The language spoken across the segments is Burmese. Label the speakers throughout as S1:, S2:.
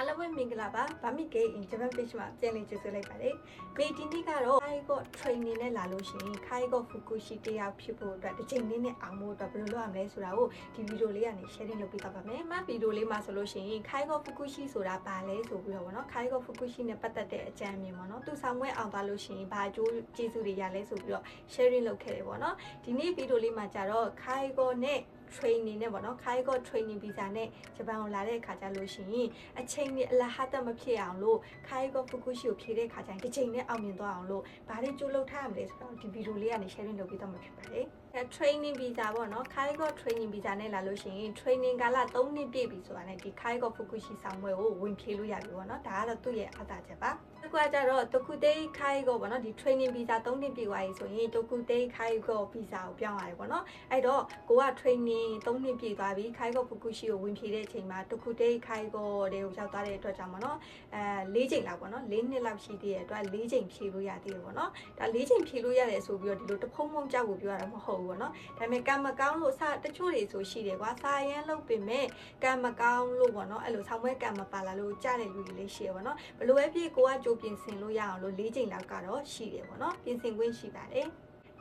S1: အားလုံးပဲမင်္ဂလာပါဗာမီကေအင်ဂျပန်ပေ့ချ်မှာပြန်လည်ကြိုဆိုလိုက်ပါတယ်မေဒီနေ့ကတော့ခိုင်ကော training နဲ့လာလို့ရှိရင်ခိုင်ကောဖူကူရှိတယောက်ဖြစ်ဖို့အတွက်တစ်ချိန်လေးနဲ့အောင်ဖို့အတွက်ဘယ်လိုလုပ်ရမလဲဆိုတာကိုဒီဗီဒီယိုလေးကနေ sharing လုပ်ပေးသွားပါမယ်မဗီဒီယိုလေးမှာဆိုလို့ရှိရင်ခိုင်ကောဖူကူရှိဆိုတာဘာလဲဆိုပြီးတော့ဗောနော်ခိုင်ကောဖူကူရှိနဲ့ပတ်သက်တဲ့အကြံဉာဏ်ပေါ့နော်သူဆောင်ဝဲအောင်သွားလို့ရှိရင်ဘာအကျိုးကျေးဇူးတွေရလဲဆိုပြီးတော့ sharing လုပ်ခဲ့တယ်ပေါ့နော်ဒီနေ့ဗီဒီယိုလေးမှာကြတော့ခိုင်ကောနဲ့ training နဲ့ပေါ့နော်ခိုင်ကော training visa နဲ့ဂျပန်ကိုလာတဲ့အခါကျလို့ရှိရင်အချိန်နဲ့အလဟတ်တမဖြစ်အောင်လို့ခိုင်ကောဖူကူရှိကိုဖြည့်တဲ့အခါကျရင်တစ်ချိန်နဲ့အောင်မြင်သွားအောင်လို့ဘာတွေကြိုးလုပ်ထားရမလဲဆိုတော့ဒီဗီဒီယိုလေးကနေ sharing လုပ်ပေးတော့မှာဖြစ်ပါတယ်အဲ training visa ပေါ့နော်ခိုင်ကော training visa နဲ့လာလို့ရှိရင် training ကာလ3နှစ်ပြည့်ပြီဆိုတာနဲ့ဒီခိုင်ကောဖူကူရှိဆောင်ပွဲကိုဝင်ဖြည့်လို့ရပြီပေါ့နော်ဒါကတော့သူ့ရဲ့အသာချက်ပါတကွာကြတော့တခုတေးခိုင်ကောပေါ့နော်ဒီ training visa 3နှစ်ပြည့်သွားပြီဆိုရင်တခုတေးခိုင်ကော visa ကိုပြောင်းရတယ်ပေါ့နော်အဲ့တော့ကိုက training 3နှစ်ပြည့်သွားပြီခိုင်ကောဖူကူရှိကိုဝင်ဖြည့်တဲ့အချိန်မှာတခုတေးခိုင်ကောတွေကိုရောက်သွားတဲ့အတွက်ကြောင့်ပေါ့နော်အဲ၄ချိန်လောက်ပေါ့နော်၄နှစ်လောက်ရှိသေးတဲ့အတွက်၄ချိန်ဖြည့်လို့ရသေးတယ်ပေါ့နော်ဒါ၄ချိန်ဖြည့်လို့ရတယ်ဆိုပြီးတော့ဒီလိုတဖုံဖုံကြောက်ကိုပြောရတာမဟုတ်ဘူးပေါ့နော်ဒါပေမဲ့ကံမကောင်းလို့စတချို့တွေဆိုရှိတယ်ကွာစာရန်လုပ်ပင်မဲ့ကံမကောင်းလို့ပေါ့နော်အဲ့လိုဆောင်းပွဲကံမပါလာလို့ကြားတဲ့လူတွေလေးရှိရပေါ့နော်ဘလို့ပဲဖြစ်ကိုကကြိုးပြင်ဆင်လို့ရအောင်လို့၄ချိန်လောက်ကတော့ရှိတယ်ပေါ့နော်ပြင်ဆင်ခွင့်ရှိပါတယ်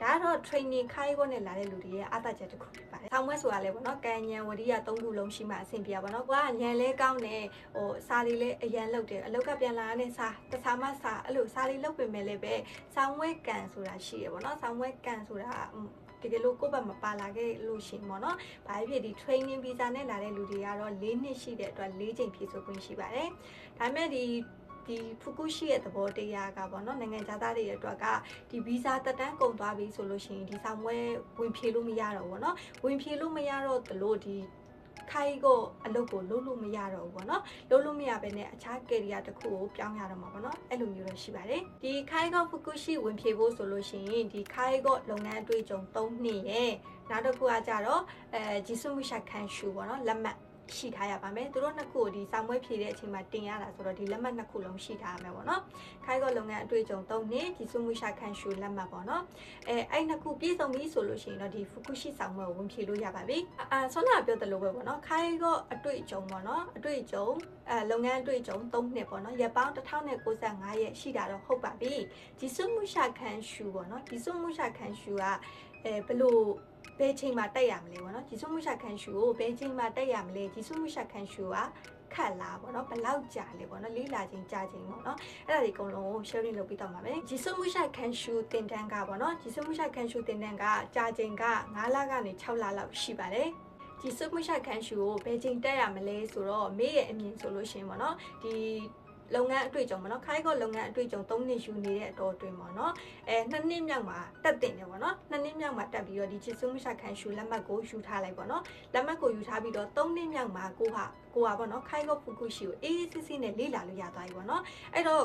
S1: ဒါကတော့ training ခိုင်းဖို့နဲ့လာတဲ့လူတွေရဲ့အသာချက်တစ်ခုဖြစ်ပါတယ်။ဆောင်းဝဲဆိုတာလည်းပေါ့နော်။ကံဉဏ်ဝရိယ၃ခုလုံးရှိမှအဆင်ပြေပါပေါ့နော်။ကိုကဉဏ်လဲကောင်းတယ်ဟိုစာတွေလည်းအရန်လုပ်တယ်။အလောက်ကပြန်လာတဲ့စာတခြားမှစာအဲ့လိုစာတွေလုပ်ပေမဲ့လည်းပဲဆောင်းဝဲကံဆိုတာရှိရပေါ့နော်။ဆောင်းဝဲကံဆိုတာ တကယ်လို့ကိုယ့်ဘက်မပါလာခဲ့လို့ရှင်ပေါ့နော်။ဘာဖြစ်ဒီ training visa နဲ့လာတဲ့လူတွေကတော့၄နှစ်ရှိတဲ့အတွက်၄ချိန်ဖြည့်ဆိုခွင့်ရှိပါတယ်။ဒါပေမဲ့ဒီဒီဖူကုရှိရဲ့သဘောတရားကပေါ့နော်နိုင်ငံသားတွေရဲ့အတွက်ကဒီဗီဇာတက်တန်းကုန်သွားပြီဆိုလို့ရှိရင်ဒီဆောင်ပွဲဝင်ဖြေလို့မရတော့ဘူးပေါ့နော်ဝင်ဖြေလို့မရတော့တလို့ဒီ ခိုင်ကိုအလုပ်ကိုလုပ်လို့မရတော့ဘူးပေါ့နော်လုပ်လို့မရဘဲနဲ့အခြားကယ်ရီယာတစ်ခုကိုပြောင်းရတော့မှာပေါ့နော်အဲ့လိုမျိုးတော့ရှိပါတယ်ဒီခိုင်ကိုဖူကုရှိဝင်ဖြေဖို့ဆိုလို့ရှိရင်ဒီခိုင်ကိုလုပ်ငန်းအတွေ့အကြုံ၃နှစ်ရဲ့နောက်တစ်ခုကကြတော့အဲဂျီဆုမှုရှာခန်ရှူပေါ့နော်လက်မှတ် ရှိထားရပါမယ်သူတို့နှစ်ခုကိုဒီဆောင်ပွဲဖြည့်တဲ့အချိန်မှာတင်ရတာဆိုတော့ဒီလက်မှတ်နှစ်ခုလုံးရှိထားရမယ်ပေါ့နော်ခိုင်ကောလုပ်ငန်းအတွေ့အကြုံ၃နှစ်ဒီစုမှုရှာခန့်ရှူလက်မှတ်ပေါ့နော်အဲအဲ့နှစ်ခုပြည့်စုံပြီဆိုလို့ရှိရင်တော့ဒီဖူကုရှိဆောင်ပွဲကိုဝင်ဖြည့်လို့ရပါပြီအာဆွမ်းနာပြောတယ်လို့ပဲပေါ့နော်ခိုင်ကောအတွေ့အကြုံပေါ့နော်အတွေ့အကြုံအဲလုပ်ငန်းအတွေ့အကြုံ၃နှစ်ပေါ့နော်ရက်ပေါင်း1095ရက်ရှိတာတော့ဟုတ်ပါပြီဒီစုမှုရှာခန့်ရှူပေါ့နော်ဒီစုမှုရှာခန့်ရှူက အဲဘလို့ဘယ်ချိန်မှာတက်ရမလဲပေါ့နော်ဂျီဆုမှုရှာခန်ရှူကိုဘယ်ချိန်မှာတက်ရမလဲဂျီဆုမှုရှာခန်ရှူကခက်လားပေါ့နော်ဘလောက်ကြာလဲပေါ့နော်လေးလာချိန်ကြာချိန်ပေါ့နော်အဲ့ဒါဒီအကုန်လုံးကို sharing လုပ်ပြီးတော့မှာပဲဂျီဆုမှုရှာခန်ရှူတင်တန်းကပေါ့နော်ဂျီဆုမှုရှာခန်ရှူတင်တန်းကကြာချိန်က9လကနေ6လလောက်ရှိပါတယ်ဒီစုမှုရှာခန်ရှူကိုဘယ်ချိန်တက်ရမလဲဆိုတော့မေးရဲ့အမြင်ဆိုလို့ရှင်ပေါ့နော်ဒီ လုပ်ငန်းအတွေ့အကြုံပေါ့နော်ခိုင်းကောလုပ်ငန်းအတွေ့အကြုံ၃နှစ်ယူနေတဲ့အတော်အတွင်းပေါ့နော်အဲနှစ်နှစ်မြောက်မှာတက်တင်တယ်ပေါ့နော်နှစ်နှစ်မြောက်မှာတက်ပြီးတော့ဒီချစ်စုမရှာခံရှူလက်မှတ်ကိုယူထားလိုက်ပေါ့နော်လက်မှတ်ကိုယူထားပြီးတော့၃နှစ်မြောက်မှာကိုဟာကိုဟာပေါ့နော်ခိုင်းကောဖူကုရှိကိုအေးအေးဆေးဆေးနဲ့လေ့လာလို့ရသွားပြီပေါ့နော်အဲ့တော့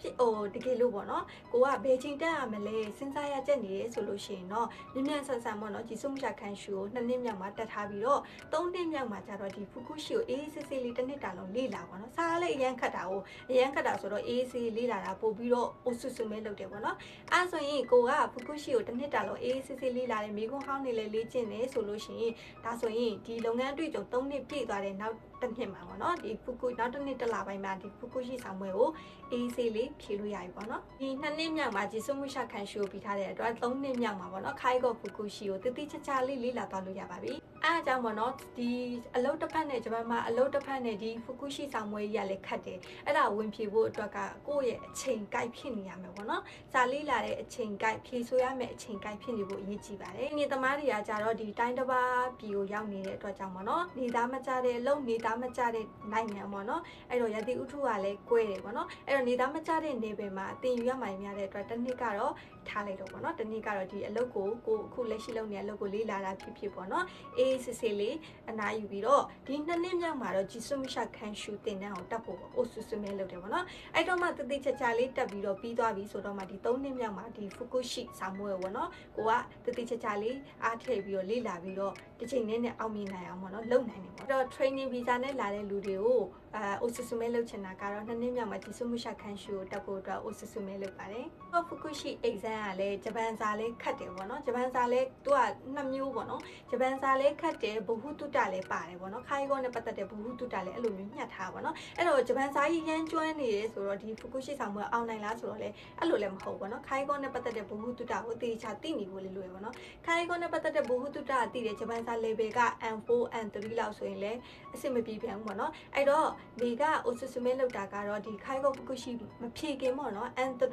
S1: ဖြစ်ဟိုတကယ်လို့ပေါ့နော်ကိုကဘယ်ချိန်တက်ရမလဲစဉ်းစားရချက်နေရဆိုလို့ရှိရင်တော့မြင်မြန်ဆန်ဆန်ပေါ့နော်ဒီစုံချခန်းရှူကိုနှစ်နှစ်မြောက်မှာတက်ထားပြီးတော့သုံးနှစ်မြောက်မှာကျတော့ဒီဖူကုရှိကိုအေးစစ်စစ်လေးတစ်နှစ်တာလုံးလေ့လာပေါ့နော်စားလည်းအရန်ခတ်တာကိုအရန်ခတ်တာဆိုတော့အေးစစ်လေ့လာတာပို့ပြီးတော့အိုဆွဆွမဲလုပ်တယ်ပေါ့နော်အဲဆိုရင်ကိုကဖူကုရှိကိုတစ်နှစ်တာလုံးအေးစစ်စစ်လေ့လာတယ်မိကုန်းဟောင်းနေလေလေ့ကျင့်တယ်ဆိုလို့ရှိရင်ဒါဆိုရင်ဒီလုပ်ငန်းတွေ့ကြုံ၃နှစ်ပြည့်သွားတဲ့နောက် တစ်နှစ်မှာပေါ့နော်ဒီဖူကုနောက်တစ်နှစ်တစ်လပိုင်းမှာဒီဖူကုရှိဆောင်ပွဲကိုအေးဆေးလေးဖြေလို့ရပြီပေါ့နော်ဒီနှစ်နှစ်မြောက်မှာဂျီဆုမှုရှာခံရှိုးပြီးထားတဲ့အတွက်သုံးနှစ်မြောက်မှာပေါ့နော်ခိုင်ကောဖူကုရှိကိုတတိချာချာလေးလေးလာသွားလို့ရပါပြီ အဲအကြောင်းပေါ့နော်ဒီအလုတ်တစ်ဖက်နဲ့ဂျပန်မှာအလုတ်တစ်ဖက်နဲ့ဒီဖူကုရှိဆောင်ပွဲကြီးကလည်းခတ်တယ်အဲ့ဒါဝင်ဖြေဖို့အတွက်ကကိုယ့်ရဲ့အချိန်ကိုက်ဖြစ်နေရမယ်ပေါ့နော်စာလေးလာတဲ့အချိန်ကိုက်ဖြေဆိုရမယ့်အချိန်ကိုက်ဖြစ်နေဖို့အရေးကြီးပါတယ်နေသမားတွေကကြတော့ဒီတိုင်းတစ်ပါးပြည်ကိုရောက်နေတဲ့အတွက်ကြောင့်ပေါ့နော်နေသားမကြတဲ့အလုပ်နေသားမကြတဲ့နိုင်ငံပေါ့နော်အဲ့တော့ရတိဥထုကလည်းကွဲတယ်ပေါ့နော်အဲ့တော့နေသားမကြတဲ့နေပယ်မှာအတင်ယူရမှများတဲ့အတွက်တစ်နှစ်ကတော့ထားလိုက်တော့ပေါ့နော်တစ်နှစ်ကတော့ဒီအလုပ်ကိုကိုအခုလက်ရှိလုပ်နေတဲ့အလုပ်ကိုလေးလာတာဖြစ်ဖြစ်ပေါ့နော်အေးစစ်စစ်လေးအနားယူပြီးတော့ဒီနှစ်နှစ်မြောက်မှာတော့ဂျီဆုမရှာခန်ရှူတင်တဲ့အောင်တက်ဖို့ပေါ့အိုဆူဆူမဲလုပ်တယ်ပေါ့နော်အဲ့တော့မှတတိချာချာလေးတက်ပြီးတော့ပြီးသွားပြီဆိုတော့မှဒီ၃နှစ်မြောက်မှာဒီဖူကုရှိဆောင်းမွေးပေါ့နော်ကိုကတတိချာချာလေးအားထည့်ပြီးတော့လေးလာပြီးတော့တစ်ချိန်နဲ့နဲ့အောင်မြင်နိုင်အောင်ပေါ့နော်လုပ်နိုင်တယ်ပေါ့အဲ့တော့ training visa နဲ့လာတဲ့လူတွေကိုအာအိုဆူဆူမဲလုပ်ချင်တာကတော့နှစ်နှစ်မြောက်မှာဒီဆုမှုရှာခန်းရှူကိုတက်ဖို့အတွက်အိုဆူဆူမဲလုပ်ပါတယ်။ဟောဖူကုရှိ exam ကလည်းဂျပန်စာလေးခတ်တယ်ပေါ့နော်ဂျပန်စာလေးသူကနှစ်မျိုးပေါ့နော်ဂျပန်စာလေးခတ်တယ်ဘဟုတုတလည်းပါတယ်ပေါ့နော်ခိုင်ကောနဲ့ပတ်သက်တဲ့ဘဟုတုတလည်းအဲ့လိုမျိုးညှက်ထားပါတော့အဲ့တော့ဂျပန်စာကြီးရမ်းကျွမ်းနေတယ်ဆိုတော့ဒီဖူကုရှိဆောင်မှုအောင်နိုင်လားဆိုတော့လေအဲ့လိုလည်းမဟုတ်ပေါ့နော်ခိုင်ကောနဲ့ပတ်သက်တဲ့ဘဟုတုတကိုတေချာသိနေဖို့လေးလွယ်ပေါ့နော်ခိုင်ကောနဲ့ပတ်သက်တဲ့ဘဟုတုတကသိတယ်ဂျပန်စာ level က N4 N3 လောက်ဆိုရင်လည်းအဆင်မပြေပြန်ဘူးပေါ့နော်အဲ့တော့ဒီကအိုဆူဆူမဲလောက်တာကတော့ဒီခိုင်ကောဖူကုရှိမဖြေခင်ပေါ့နော် N3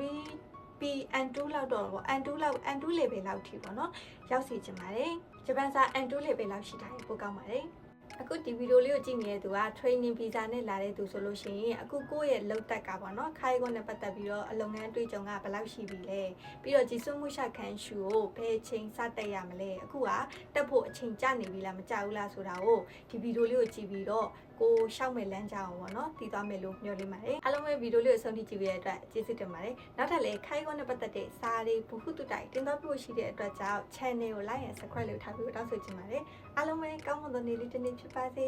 S1: P N2 လောက်တော့ပေါ့ N2 လောက် N2 level လောက်ထိပေါ့နော်ရောက်စီချင်ပါတယ်ဂျပန်စာ N2 level လောက်ရှိတာပိုကောင်းပါတယ်အခုဒီဗီဒီယိုလေးကိုကြည့်နေတဲ့သူက training visa နဲ့လာတဲ့သူဆိုလို့ရှိရင်အခုကိုယ့်ရဲ့လောက်တက်ကပေါ့နော်ခိုင်ကောနဲ့ပတ်သက်ပြီးတော့အလုပ်ငန်းတွေ့ကြုံကဘယ်လောက်ရှိပြီလဲပြီးတော့ជីစွမှုရှခန်းရှူကိုဘယ်ချိန်စတက်ရမလဲအခုကတက်ဖို့အချိန်ကျနေပြီလားမကျဘူးလားဆိုတာကိုဒီဗီဒီယိုလေးကိုကြည့်ပြီးတော့ ကိုရှောက်မဲ့လမ်းကြောင်းပေါ့နော်တည်သွားမယ်လို့မျှော်လင့်ပါတယ်အားလုံးပဲဗီဒီယိုလေးကိုဆုံးဖြတ်ကြည့်ပြီးတဲ့အတွက်ကျေးဇူးတင်ပါတယ်နောက်ထပ်လည်းခိုင်ကောနဲ့ပတ်သက်တဲ့စာတွေဘ ഹു တုတိုင်တင်သွားဖို့ရှိတဲ့အတွက်ကြောင့် channel ကို like and subscribe လုပ်ထားပြီးတော့တောင်းဆိုချင်ပါတယ်အားလုံးပဲကောင်းမွန်တဲ့နေ့လေးတစ်နေ့ဖြစ်ပါစေ